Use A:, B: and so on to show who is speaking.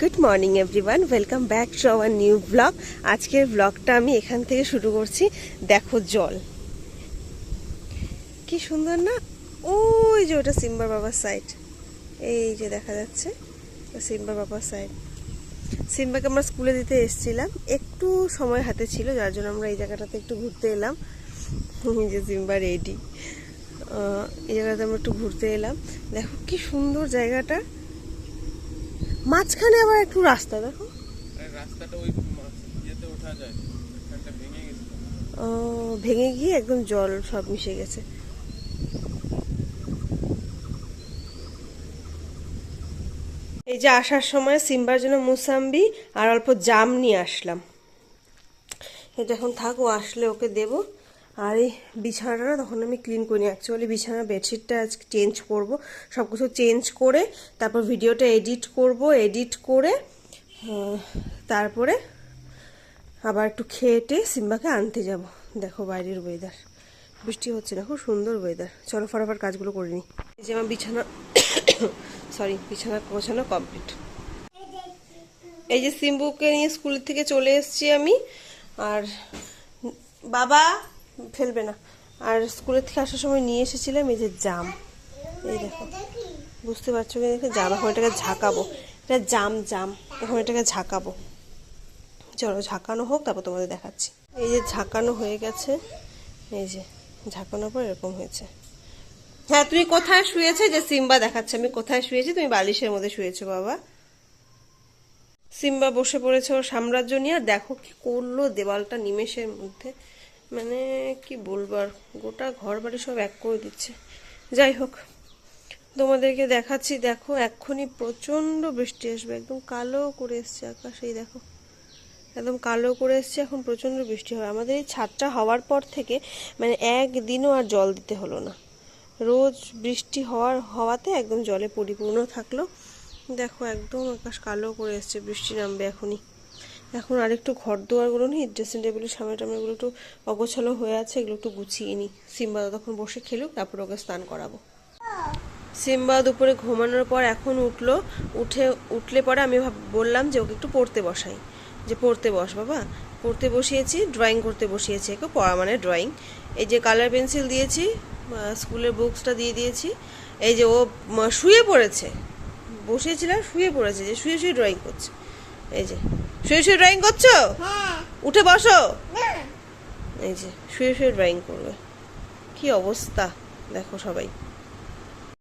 A: Good morning everyone welcome back to our new blog আজকের ব্লগটা আমি এখান থেকে শুরু করছি। দেখো জল। কি সুন্দর না? ওই যে ওটা সিম্বার বাবার সাইড এই যে দেখা যাচ্ছে, ওটা সিম্বার বাবার সাইড সিম্বাকে আমরা স্কুলে দিতে এসেছিলাম। একটু সময় হাতে ছিল, যার জন্য আমরা এই জায়গাটাতে একটু ঘুরতে এলাম। যে সিম্বা রেডি এই জায়গাতে আমরা একটু ঘুরতে এলাম। দেখো কি সুন্দর জায়গাটা। মাঝখানে আবার একটু রাস্তা দেখো।
B: রাস্তাটা ওই মাছ- ওঠা যায় ভেঙে গেছে।
A: ও, ভেঙে গিয়ে একদম জল সব মিশে গেছে। এই যে আসার সময় সিম্বার জন্য মুসাম্বি আর অল্প জাম নিয়ে আসলাম। এটা এখন থাকো আসলে ওকে দেব। আর এই বিছানাটা তখন আমি ক্লিন করি অ্যাকচুয়ালি বিছানার বেডশিটটা আজকে চেঞ্জ করব। সব কিছু চেঞ্জ করে তারপর ভিডিওটা এডিট করব এডিট করে তারপরে আবার একটু খেয়েটে সিম্বাকে আনতে যাব। দেখো বাইরের ওয়েদার বৃষ্টি হচ্ছে না, খুব সুন্দর ওয়েদার চলো ফটাফট কাজগুলো করে নিই। এই যে আমার বিছানা সরি বিছানা গোছানো কমপ্লিট এই যে সিম্বুকে নিয়ে স্কুল থেকে চলে এসেছি আমি। আর বাবা ফেলবে না। আর স্কুলের থেকে আসার সময় নিয়ে এসেছিলাম এই যে জাম। এই দেখো, বুঝতে পারছ কি? দেখে, জাম, এখন এটাকে ঝাঁকাবো। এটা জাম জাম, এখন এটাকে ঝাঁকাবো। চলো, ঝাঁকানো হোক, তারপর তোমাদের দেখাচ্ছি। এই যে ঝাঁকানো হয়ে গেছে, এই যে ঝাঁকানোর পর এরকম হয়েছে। হ্যাঁ তুমি কোথায় শুয়েছে? যে সিম্বা দেখাচ্ছে, আমি কোথায় শুয়েছি? তুমি বালিশের মধ্যে শুয়েছো, বাবা। সিম্বা বসে পড়েছে ওর সাম্রাজ্য নিয়ে। আর দেখো কি করল দেওয়ালটা নিমেষের মধ্যে। মানে কি বলবার গোটা ঘর বাড়ি সব এক করে দিচ্ছে। যাই হোক, তোমাদেরকে দেখাচ্ছি, দেখো এক্ষুনি প্রচণ্ড বৃষ্টি আসবে। একদম কালো করে এসছে আকাশ, এই দেখো। একদম কালো করে এসছে, এখন প্রচণ্ড বৃষ্টি হবে। আমাদের এই ছাদটা হওয়ার পর থেকে মানে একদিনও আর জল দিতে হলো না। রোজ বৃষ্টি হওয়ার হওয়াতে একদম জলে পরিপূর্ণ থাকল। দেখো একদম আকাশ কালো করে এসছে, বৃষ্টি নামবে এখনই। এখন আরেকটু ঘর দুয়ারগুলো নিই ড্রেসিং টেবিলের সামনে টামনেগুলো একটু অগোছালো হয়ে আছে, এগুলো একটু গুছিয়ে নিই সিম্বা তখন বসে খেলুক, তারপর ওকে স্নান করাবো। সিম্বা দুপুরে ঘুমানোর পর এখন উঠল, উঠে, উঠলে পরে আমি বললাম যে ওকে একটু পড়তে বসাই। যে পড়তে বস বাবা, পড়তে বসিয়েছি ড্রয়িং করতে বসিয়েছি একে, পড়া মানে ড্রয়িং এই যে কালার পেন্সিল দিয়েছি স্কুলের বুকসটা দিয়ে দিয়েছি, এই যে ও শুয়ে পড়েছে। বসিয়েছিলাম শুয়ে পড়েছে, যে শুয়ে শুয়ে ড্রয়িং করছে। এই যে শুয়ে শুয়ে ড্রয়িং করছ? উঠে বসো। এই যে শুয়ে শুয়ে ড্রয়িং করবে। কি অবস্থা? দেখো সবাই।